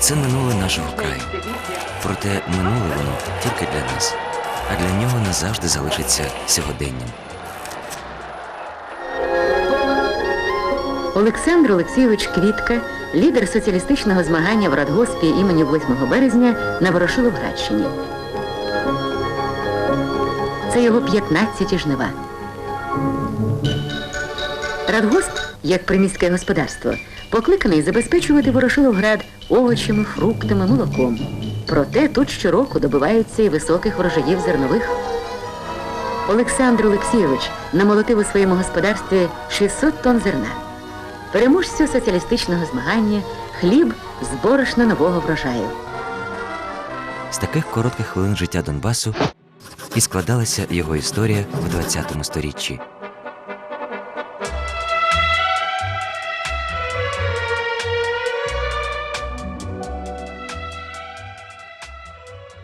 Це минуле нашого краю. Проте минуле воно тільки для нас, а для нього назавжди залишиться сьогоденням. Олександр Олексійович Квітка, лідер соціалістичного змагання в радгоспі імені 8 березня на Ворошиловградщині. Це його 15 ті жнива. Радгосп, як приміське господарство, покликаний забезпечувати Ворошиловград овочами, фруктами, молоком. Проте тут щороку добиваються і високих врожаїв зернових. Олександр Олексійович намолотив у своєму господарстві 600 тонн зерна. Переможцю соціалістичного змагання хліб з борошна нового врожаю. З таких коротких хвилин життя Донбасу і складалася його історія в 20 сторіччі.